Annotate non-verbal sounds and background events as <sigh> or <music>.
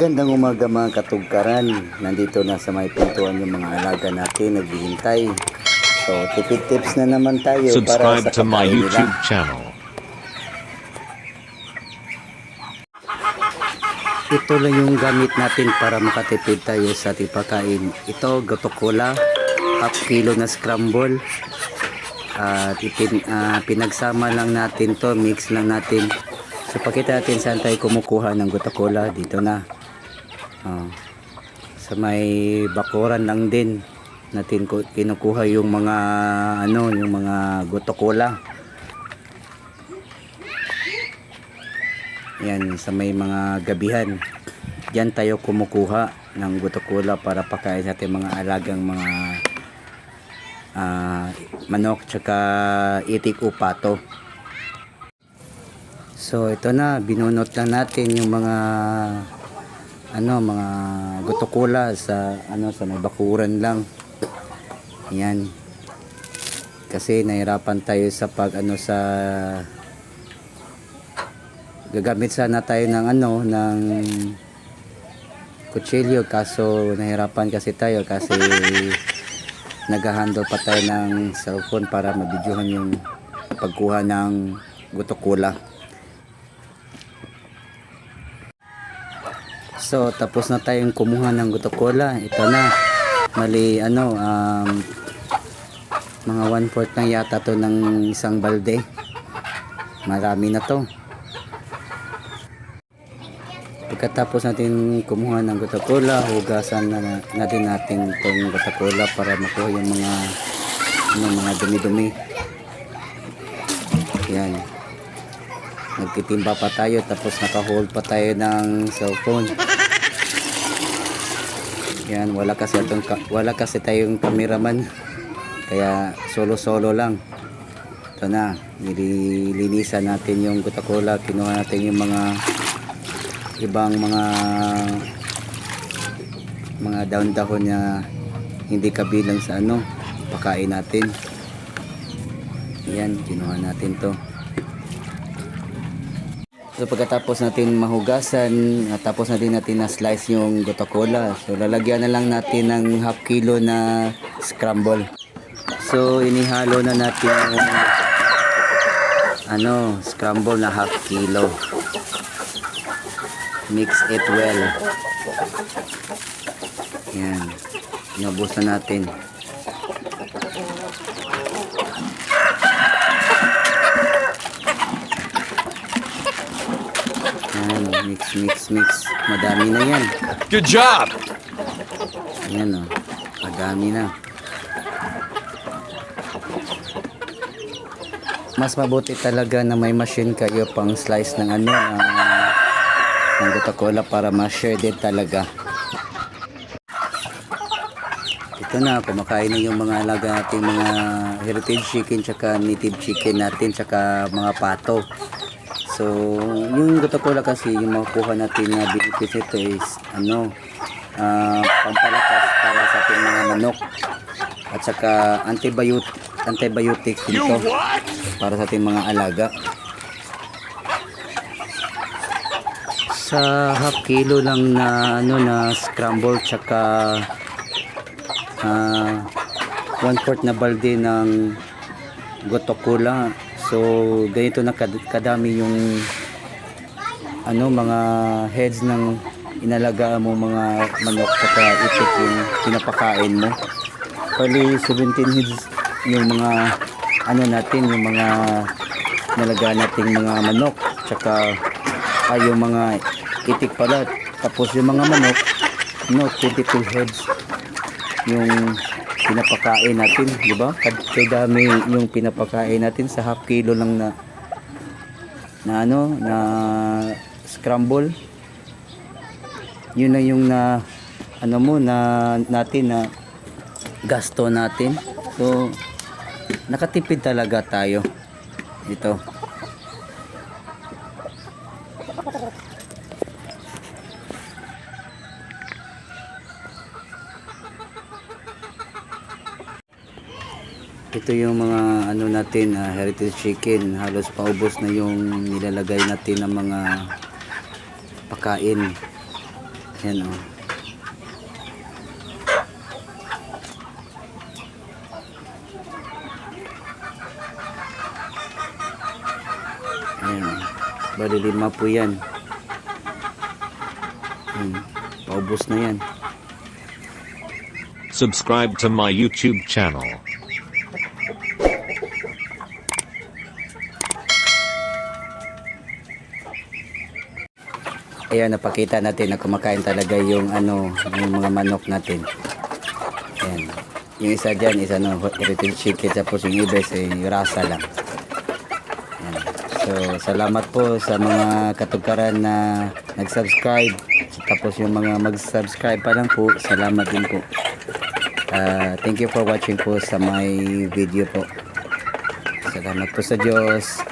Magandang umaga mga katugkaran. Nandito na sa may pintuan yung mga alaga natin naghihintay. So, tipid tips na naman tayo para Subscribe sa to my kakain nila. YouTube channel. Ito lang yung gamit natin para makatipid tayo sa ating pagkain. Ito, gotokola, half kilo na scramble. At ipin, ah, pinagsama lang natin to, mix lang natin. So pakita natin saan tayo kumukuha ng gotokola. Dito na. Ah, sa may bakuran lang din natin ku- kinukuha yung mga ano, yung mga gotokola. Yan, sa may mga gabihan. Diyan tayo kumukuha ng gotokola para pakain sa ating mga alagang mga ah, manok tsaka itik o pato. So ito na, binunot lang natin yung mga ano, mga gotokola sa ano sa may bakuran lang. Yan. Kasi nahirapan tayo sa pag ano sa gagamit sana tayo ng ano ng kutsilyo kaso nahirapan kasi tayo kasi <laughs> naghahandle pa tayo ng cellphone para mabidyohan yung pagkuha ng gotokola. So tapos na tayong kumuha ng gotokola. Ito na. Mali ano um, mga 1 fourth lang yata to ng isang balde. Marami na to. Pagkatapos natin kumuha ng gotokola, hugasan na natin natin itong gotokola para makuha yung mga ano, mga dumi-dumi. Yan. Nagtitimba pa tayo tapos naka-hold pa tayo ng cellphone. Yan, wala kasi atong wala kasi tayong cameraman. Kaya solo-solo lang. Ito na, nililinisan natin yung gotokola, kinuha natin yung mga ibang mga mga daon-dahon na hindi kabilang sa ano pakain natin yan kinuha natin to so pagkatapos natin mahugasan tapos natin natin na slice yung gotokola. So lalagyan na lang natin ng half kilo na scramble. So inihalo na natin yung ano scramble na half kilo. Mix it well. Yan. Inubos na natin yan mix mix mix. Madami na yan. Good job! yan o madami na. Mas mabuti talaga na may machine kayo pang slice ng ano ng, ng Coca-Cola para ma-share din talaga. Ito na kumakain na yung mga alaga nating mga heritage chicken tsaka native chicken natin tsaka mga pato so yung Coca-Cola kasi yung makukuha natin na benefits ito is ano ah, pampalakas para sa ating mga manok at saka antibiotic antibiotics dito para sa ating mga alaga. Sa half kilo lang na ano na scramble tsaka ah, one fourth na balde ng gotokola so ganito na kad- kadami yung ano mga heads ng inalagaan mo mga manok tsaka itik yung pinapakain mo. Bali 17 heads yung mga ano natin yung mga nalagaan nating mga manok tsaka ay yung mga itik pala. Tapos yung mga manok no 22 heads yung pinapakain natin di ba? Kay dami yung pinapakain natin sa half kilo lang na na ano na scramble. Yun na yung na ano mo na natin na gasto natin. So nakatipid talaga tayo. Dito ito yung mga ano natin ah, heritage chicken halos paubos na yung nilalagay natin ng mga pakain Yan oh. Ayan. Bali lima po yan. Hmm. Paubos na yan. Subscribe to my YouTube channel. Ayan, napakita natin na kumakain talaga yung ano, yung mga manok natin. Ayan. Yung isa dyan is ano, heritage chicken tapos yung iba is eh, rasa lang. Ayan. So, salamat po sa mga katukaran na nag-subscribe. Tapos yung mga mag-subscribe pa lang po, salamat din po. Ah, thank you for watching po sa my video po. Salamat po sa Diyos.